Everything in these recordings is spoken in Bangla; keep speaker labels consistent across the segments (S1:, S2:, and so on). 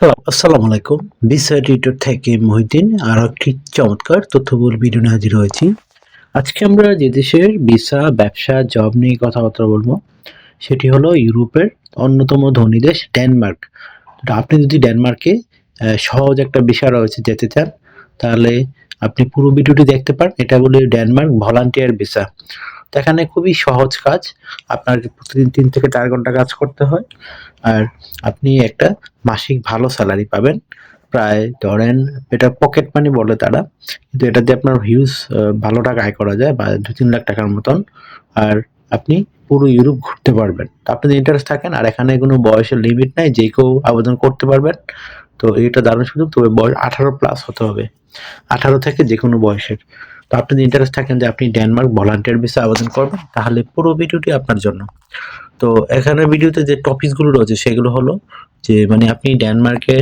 S1: হ্যালো আসসালামু আলাইকুম বিসাইড রিটোর থেকে মহিদিন আর একটি চমৎকার তথ্যবহুল ভিডিও নিয়ে হাজির হয়েছি। আজকে আমরা যে দেশের ভিসা ব্যবসা জব নিয়ে কথাবার্তা বলব, সেটি হলো ইউরোপের অন্যতম ধনী দেশ ডেনমার্ক। আপনি যদি ডেনমার্কে সহজ একটা বিষয় রয়েছে যেতে চান, তাহলে আপনি পুরো ভিডিওটি দেখতে পারেন। এটা বলে ডেনমার্ক ভলান্টিয়ার ভিসা তো এখানে খুবই সহজ কাজ। আপনার প্রতিদিন তিন থেকে চার ঘণ্টা কাজ করতে হয়। আর আপনি একটা মাসিক ভালো স্যালারি পাবেন। প্রায় ধরেন এটা পকেট মানি বলে তারা। কিন্তু এটা দিয়ে আপনার হিউজ ভালো টাকা আয় করা যায় বা দু তিন লাখ টাকার মতন। আর আপনি পুরো ইউরোপ ঘুরতে পারবেন। আপনি ইন্টারেস্ট থাকেন, আর এখানে কোনো বয়সের লিমিট নাই, যে কেউ আবেদন করতে পারবেন তো এটা দারুণ সুযোগ। তবে বয়স আঠারো প্লাস হতে হবে। আঠারো থেকে যে কোনো বয়সের। তো আপনি যদি ইন্টারেস্ট থাকেন যে আপনি ডেনমার্ক ভলান্টিয়ার ভিসা আবেদন করবেন, তাহলে পুরো ভিডিওটি আপনার জন্য। তো এখানে ভিডিওতে যে টপিকসগুলো রয়েছে, সেগুলো হলো যে মানে আপনি ডেনমার্কে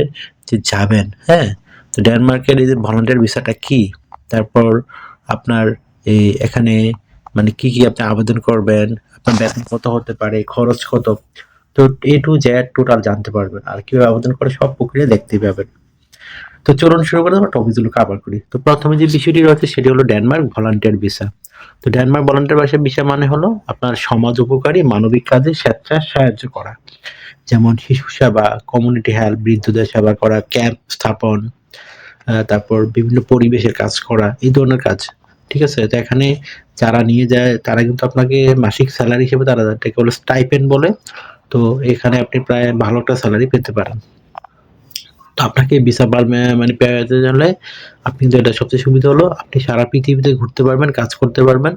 S1: যে যাবেন হ্যাঁ? তো ডেনমার্কের এই যে ভলান্টিয়ার ভিসাটা কি? তারপর আপনার এই এখানে মানে কি কি আপনি আবেদন করবেন? আপনার বেতন কত হতে পারে? খরচ কত? তো এ টু জেড টোটাল জানতে পারবেন আর কীভাবে আবেদন করে সব প্রক্রিয়া দেখতে পাবেন। তো চলুন শুরু করে আমরা টপিকগুলো কাভার করি। তো প্রথমে যে বিষয়টি রয়েছে সেটি হলো ডেনমার্ক ভলান্টিয়ার ভিসা তো ডেনমার্ক ভলান্টিয়ার ভাষার বিষয় মানে হলো আপনার সমাজ উপকারী মানবিক কাজে স্বেচ্ছায় সাহায্য করা। যেমন শিশু সেবা কমিউনিটি হেল্প বৃদ্ধদের সেবা করা ক্যাম্প স্থাপন তারপর বিভিন্ন পরিবেশের কাজ করা, এই ধরনের কাজ। ঠিক আছে? তো এখানে যারা নিয়ে যায়, তারা কিন্তু আপনাকে মাসিক স্যালারি হিসেবে তারা এটাকে বলে স্টাইপেন্ড বলে তো এখানে আপনি প্রায় ভালো একটা স্যালারি পেতে পারেন। তো আপনাকে ভিসা মানে পেতে হলে আপনি কিন্তু এটা সবচেয়ে সুবিধা হলো, আপনি সারা পৃথিবীতে ঘুরতে পারবেন, কাজ করতে পারবেন,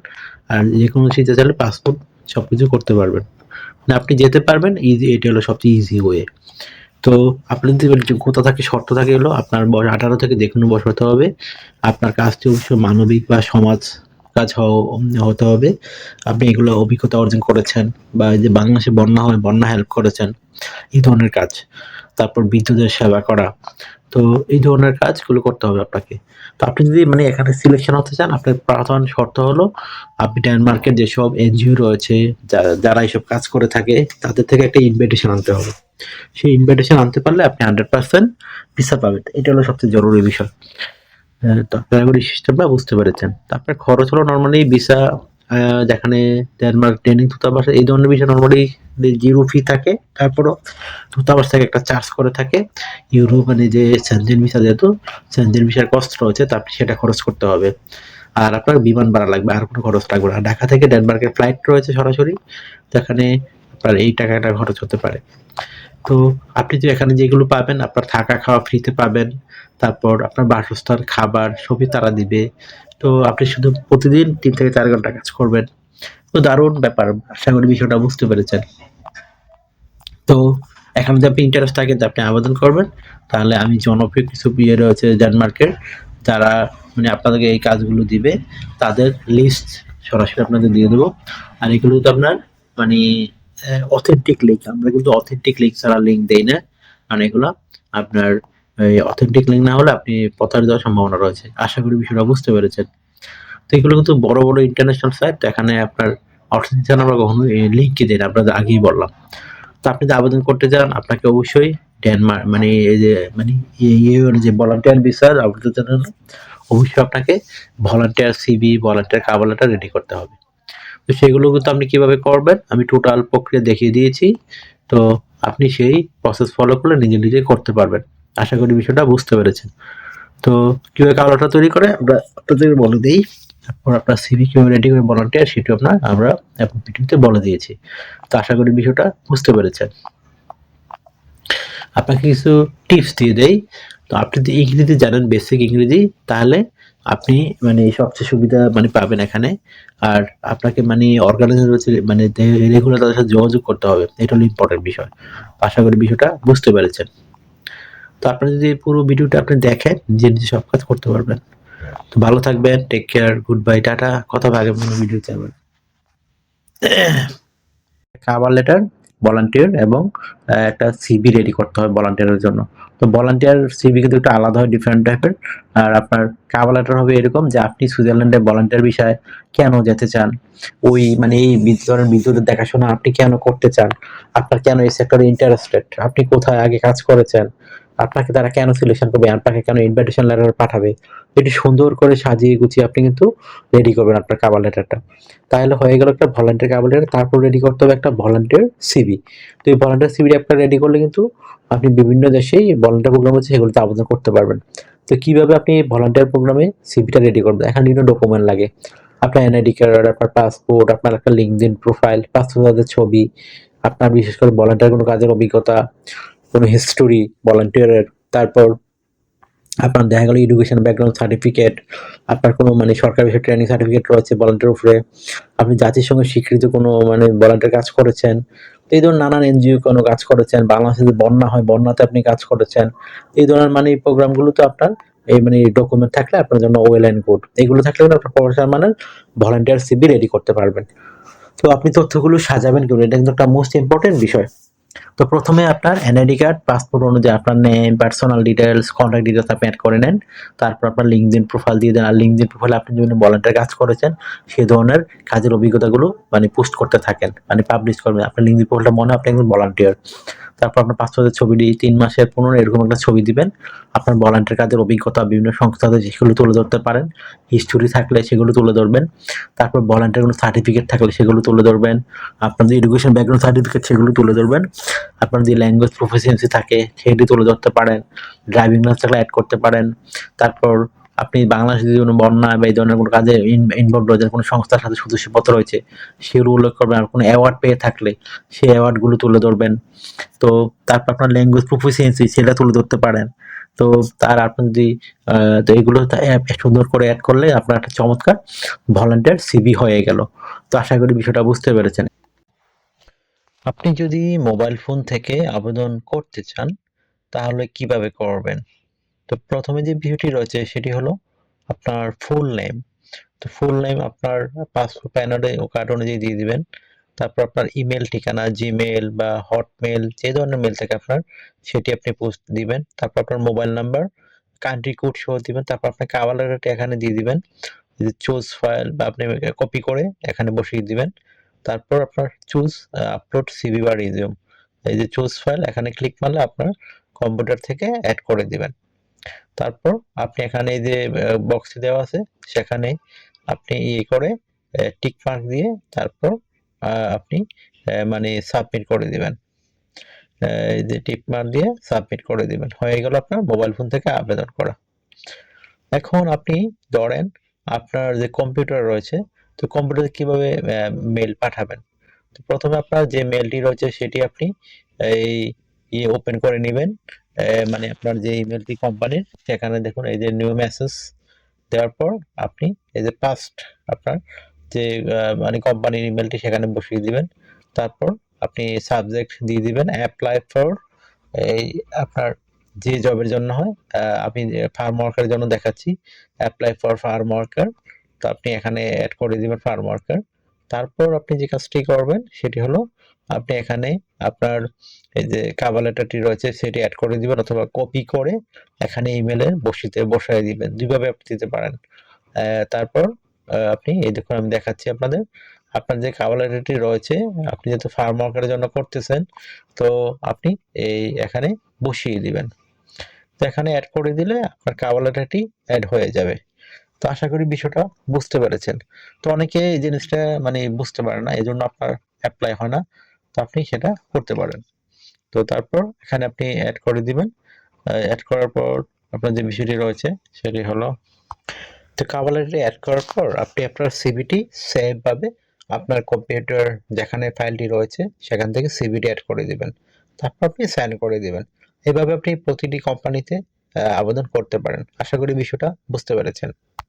S1: আর যে কোনো শীতে চাইলে পাসপোর্ট সব কিছু করতে পারবেন। মানে আপনি যেতে পারবেন ইজি এটা হলো সবচেয়ে ইজি ওয়ে তো আপনি যদি এবার যোগ্যতা থাকে শর্ত থাকে হলো আপনার বয়স আঠারো থেকে যে কোনো হতে হবে। আপনার কাজটি অবশ্যই মানবিক বা সমাজ কাজ হতে হবে। আপনি এগুলো অভিজ্ঞতা অর্জন করেছেন বা যে বাংলাদেশে বন্যা হয়, বন্যা হেল্প করেছেন, এই ধরনের কাজ। তারপর বিদ্যুতের সেবা করা। তো এই ধরনের কাজগুলো করতে হবে আপনাকে। তো আপনি যদি মানে এখানে সিলেকশন হতে চান, আপনার প্রধান শর্ত হলো, আপনি ডেনমার্কের যেসব এনজিও রয়েছে যারা যারা এইসব কাজ করে থাকে, তাদের থেকে একটা ইনভিটেশন আনতে হবে। সেই ইনভিটেশন আনতে পারলে আপনি হান্ড্রেড পার্সেন্ট ভিসা পাবেন। এটা হলো সবচেয়ে জরুরি বিষয়। আহ, তো ক্যাটাগরি সিস্টেমটা বুঝতে পেরেছেন। আপনার খরচ হলো নর্মালি ভিসা যেখানে ডেনমার্ক ট্রেনিং দূতাবাস এই ধরনের বিষয় নর্মালি জিরো ফি থাকে। তারপরও দূতাবাস থেকে একটা চার্জ করে থাকে। ইউরো মানে যে সেনজেন ভিসা যেহেতু সেনজেন ভিসার কস্ট রয়েছে তা আপনি সেটা খরচ করতে হবে। আর আপনার বিমান ভাড়া লাগবে আর কোনো খরচ লাগবে না। ঢাকা থেকে ডেনমার্কের ফ্লাইট রয়েছে সরাসরি যেখানে আপনার এই টাকাটা খরচ হতে পারে। তো আপনি যে এখানে যেগুলো পাবেন, আপনার থাকা খাওয়া ফ্রিতে পাবেন, তারপর আপনার বাসস্থান, খাবার সবই তারা দিবে। তো আপনি শুধু প্রতিদিন তিন থেকে চার ঘণ্টা কাজ করবেন। তো দারুণ ব্যাপার, আশা করি বিষয়টা বুঝতে পেরেছেন। তো এখন যদি আপনি ইন্টারেস্ট থাকেন আপনি আবেদন করবেন, তাহলে আমি জনপ্রিয় কিছু বিয়ে রয়েছে ডেনমার্কের যারা মানে আপনাদেরকে এই কাজগুলো দিবে, তাদের লিস্ট সরাসরি আপনাদের দিয়ে দেবো। আর এগুলো তো আপনার মানে অথেন্টিক লিঙ্ক আমরা কিন্তু অথেন্টিক লিঙ্ক ছাড়া লিঙ্ক দেই না। কারণ এগুলো আপনার অথেন্টিক লিঙ্ক না হলে আপনি প্রতারিত হওয়ার সম্ভাবনা রয়েছে। আশা করি বিষয়টা বুঝতে পেরেছেন। তো এগুলো কিন্তু বড় বড় ইন্টারন্যাশনাল সাইট এখানে আপনার অর্থনীতি ছাড়া আমরা কখনো লিঙ্কই দিই না, আপনাদের আগেই বললাম। তো আপনি যদি আবেদন করতে চান, আপনাকে অবশ্যই ডেনমার্ক মানে এই যে মানে ইয়ে যে ভলান্টিয়ার ভিসার আবেদন জানানো অবশ্যই আপনাকে volunteer CV volunteer cover letter ready করতে হবে। তো সেগুলো কিন্তু আপনি কীভাবে করবেন? আমি টোটাল প্রক্রিয়া দেখিয়ে দিয়েছি। তো আপনি সেই প্রসেস ফলো করলে নিজে নিজে করতে পারবেন। আশা করি বিষয়টা বুঝতে পেরেছেন। তো কীভাবে কাভারটা তৈরি করে? আমরা আপনাদের বলে দিই। তারপর আপনার সিভি কীভাবে রেডি করে ভলান্টিয়ার সেটিও আপনার, আমরা ভিডিওতে বলে দিয়েছি। তো আশা করি বিষয়টা বুঝতে পেরেছেন। আপনাকে কিছু টিপস দিয়ে দেই। তো আপনি যদি ইংরেজি জানেন বেসিক ইংরেজি, তাহলে আপনি মানে সবচেয়ে সুবিধা মানে পাবেন এখানে। আর আপনাকে মানে অর্গানাইজার মানে রেগুলার তাদের সাথে যোগাযোগ করতে হবে। এটা হলো ইম্পর্টেন্ট বিষয়। আশা করি বিষয়টা বুঝতে পেরেছেন। তো আপনি যদি পুরো ভিডিওটা আপনি দেখেন নিজে নিজে সব কাজ করতে পারবেন। তো ভালো থাকবেন take care good bye tata. কথা আগে কোনো ভিডিও চাইবেন কাভার লেটার ভলান্টিয়ার এবং একটা সিবি রেডি করতে হয় ভলান্টিয়ারের জন্য। তো ভলান্টিয়ার সিবি কিন্তু একটা আলাদা হয় ডিফারেন্ট টাইপের আর আপনার কাভার লেটার হবে এরকম যে আপনি সুইজারল্যান্ডে ভলান্টিয়ার বিষয়ে কেন যেতে চান? ওই মানে এই বিদ্যুৎ বিদ্যুতের দেখাশোনা আপনি কেন করতে চান? আপনার কেন এই সেক্টরে ইন্টারেস্টেড আপনি কোথায় আগে কাজ করেছেন? আপনাকে তারা কেন সিলেকশন করবে? আপনাকে কেন ইনভাইটেশন লেটার পাঠাবে? এটি সুন্দর করে সাজিয়ে গুছিয়ে আপনি কিন্তু রেডি করবেন আপনার কাভার লেটারটা তাহলে হয়ে গেল একটা ভলান্টিয়ার কাভার লেটার তারপর রেডি করতে হবে একটা ভলান্টিয়ার সিবি তো এই ভলান্টিয়ার সিবি আপনার রেডি করলে কিন্তু আপনি বিভিন্ন দেশেই ভলান্টিয়ার প্রোগ্রাম আছে সেগুলোতে আবেদন করতে পারবেন। তো কীভাবে আপনি ভলান্টিয়ার প্রোগ্রামে সিবিটা রেডি করবেন? এখানে বিভিন্ন ডকুমেন্ট লাগে। আপনার এনআইডি কার্ড আপনার পাসপোর্ট আপনার একটা লিঙ্কডিন প্রোফাইল পাসপোর্টের ছবি, আপনার বিশেষ করে ভলান্টিয়ার কোনো কাজের অভিজ্ঞতা কোনো হিস্টোরি ভলান্টিয়ারের তারপর আপনার দেখা গেলো এডুকেশন ব্যাকগ্রাউন্ড সার্টিফিকেট আপনার কোনো মানে সরকারি বিষয়ে ট্রেনিং সার্টিফিকেট রয়েছে ভলান্টিয়ার উপরে, আপনি জাতির সঙ্গে স্বীকৃত কোনো মানে ভলান্টিয়ার কাজ করেছেন এই ধরনের নানান এনজিও কোনো কাজ করেছেন, বাংলাদেশে যদি বন্যা হয়, বন্যাতে আপনি কাজ করেছেন, এই ধরনের মানে প্রোগ্রামগুলো তো আপনার এই মানে ডকুমেন্ট থাকলে আপনার জন্য ওয়েল অ্যান্ড গুড এগুলো থাকলে কিন্তু আপনার প্রফেশনাল মানের ভলান্টিয়ার সিবি রেডি করতে পারবেন। তো আপনি তথ্যগুলো সাজাবেন কেন এটা কিন্তু একটা মোস্ট ইম্পর্টেন্ট বিষয়। তো প্রথমে আপনার এনআইডি কার্ড পাসপোর্ট অনুযায়ী আপনার name personal details contact details আপনি অ্যাড করে নেন। তারপর আপনার লিঙ্কডিন প্রোফাইল দিয়ে দেন। আর লিঙ্কডিন প্রোফাইলে আপনি বিভিন্ন ভলান্টিয়ার কাজ করেছেন সেই ধরনের কাজের অভিজ্ঞতাগুলো মানে পোস্ট করতে থাকেন মানে পাবলিশ করবেন। আপনার লিঙ্কডিন প্রোফাইলটা মনে হয় আপনি একজন ভলান্টিয়ার তারপর আপনার পাসপোর্টের ছবি দিয়ে তিন মাসের পনেরো এরকম একটা ছবি দিবেন। আপনার ভলান্টিয়ার কাজের অভিজ্ঞতা, বিভিন্ন সংস্থাতে সেগুলো তুলে ধরতে পারেন। হিস্টোরি থাকলে সেগুলো তুলে ধরবেন। তারপর ভলান্টিয়ার কোনো সার্টিফিকেট থাকলে সেগুলো তুলে ধরবেন। আপনাদের এডুকেশন ব্যাকগ্রাউন্ড সার্টিফিকেট সেগুলো তুলে ধরবেন। আপনার যে ল্যাঙ্গুয়েজ প্রফিসিয়েন্সি থাকে, সেটি তুলে ধরতে পারেন ড্রাইভিং লাইসেন্স থাকলে অ্যাড করতে পারেন। তারপর আপনি বাংলাদেশে যদি কোনো বন্যা বা এই ধরনের কোনো কাজে ইনভলভ রয়েছেন, কোনো সংস্থার সাথে সদস্যপত্র রয়েছে, সেগুলো উল্লেখ করবেন। আর কোনো অ্যাওয়ার্ড পেয়ে থাকলে সেই অ্যাওয়ার্ডগুলো তুলে ধরবেন। তো তারপর আপনার ল্যাঙ্গুয়েজ প্রফিসিয়েন্সি সেটা তুলে ধরতে পারেন। তো তার আপনি যদি তো এগুলো সুন্দর করে অ্যাড করলে আপনার একটা চমৎকার ভলান্টিয়ার সিবি হয়ে গেল। তো আশা করি বিষয়টা বুঝতে পেরেছেন। আপনি যদি মোবাইল ফোন থেকে আবেদন করতে চান, তাহলে কীভাবে করবেন? তো প্রথমে যে বিষয়টি রয়েছে, সেটি হলো আপনার ফুল নেম তো ফুল নেম আপনার পাসপোর্ট প্যান ও কার্ড অনুযায়ী দিয়ে দিবেন। তারপর আপনার ইমেল ঠিকানা জিমেল বা হটমেল যে ধরনের মেল থাকে আপনার সেটি আপনি পোস্ট দিবেন। তারপর আপনার মোবাইল নাম্বার কান্ট্রি কোড সহ দিবেন। তারপর কাভার লেটারটি এখানে দিয়ে দিবেন। চোজ ফাইল বা আপনি কপি করে এখানে বসিয়ে দিবেন। তারপর আপনার চুজ আপলোড সিভি বা রিজিউম এই যে চুজ ফাইল এখানে ক্লিক মারলে আপনার কম্পিউটার থেকে অ্যাড করে দিবেন। তারপর আপনি এখানে এই যে বক্সে দেওয়া আছে, সেখানে আপনি ইয়ে করে টিক মার্ক দিয়ে তারপর আপনি মানে সাবমিট করে দিবেন। এই যে টিক মার্ক দিয়ে সাবমিট করে দিবেন। হয়ে গেল আপনার মোবাইল ফোন থেকে আবেদন করা। এখন আপনি ধরেন আপনার যে কম্পিউটার রয়েছে তো কম্পিউটারে কীভাবে মেল পাঠাবেন? তো প্রথমে আপনার যে মেলটি রয়েছে সেটি আপনি, এই ইয়ে ওপেন করে নেবেন। মানে আপনার যে ইমেলটি কোম্পানির সেখানে দেখুন এই যে নিউ মেসেজ দেওয়ার পর আপনি এই যে পাস্ট আপনার যে মানে কোম্পানির ইমেলটি সেখানে বসিয়ে দিবেন। তারপর আপনি সাবজেক্ট দিয়ে দিবেন অ্যাপ্লাই ফর এই আপনার যে জবের জন্য হয় আমি ফার্ম ওয়ার্কারের জন্য দেখাচ্ছি। অ্যাপ্লাই ফর ফার্ম ওয়ার্কার তো আপনি এখানে অ্যাড করে দিবেন ফার্ম ওয়ার্কার তারপর আপনি যে কাজটি করবেন, সেটি হলো আপনি এখানে আপনার এই যে কাভার লেটারটি রয়েছে, সেটি অ্যাড করে দিবেন অথবা কপি করে এখানে ইমেলে বসিতে, বসায় দিবেন। দুইভাবে আপনি দিতে পারেন। তারপর আপনি এই দেখুন আমি দেখাচ্ছি আপনাদের। আপনার যে কাভার লেটারটি রয়েছে, আপনি যেহেতু ফার্ম ওয়ার্কারের জন্য করতেছেন, তো আপনি এই এখানে বসিয়ে দিবেন। তো এখানে অ্যাড করে দিলে আপনার কাভার লেটারটি অ্যাড হয়ে যাবে। তো আশা করি বিষয়টা বুঝতে পেরেছেন। তো অনেকে এই জিনিসটা মানে বুঝতে পারে না এই জন্য আপনার অ্যাপ্লাই হয় না। তো আপনি সেটা করতে পারেন। তো তারপর এখানে আপনি অ্যাড করে দিবেন। অ্যাড করার পর আপনার যে বিষয়টি রয়েছে, সেটি হলো তো কাভার লেটারে অ্যাড করার পর আপনি আপনার সিভিটি সেভ ভাবে আপনার কম্পিউটার যেখানে ফাইলটি রয়েছে, সেখান থেকে সিভিটি অ্যাড করে দিবেন। তারপর আপনি সাইন করে দিবেন। এভাবে আপনি প্রতিটি কোম্পানিতে আবেদন করতে পারেন। আশা করি বিষয়টা বুঝতে পেরেছেন।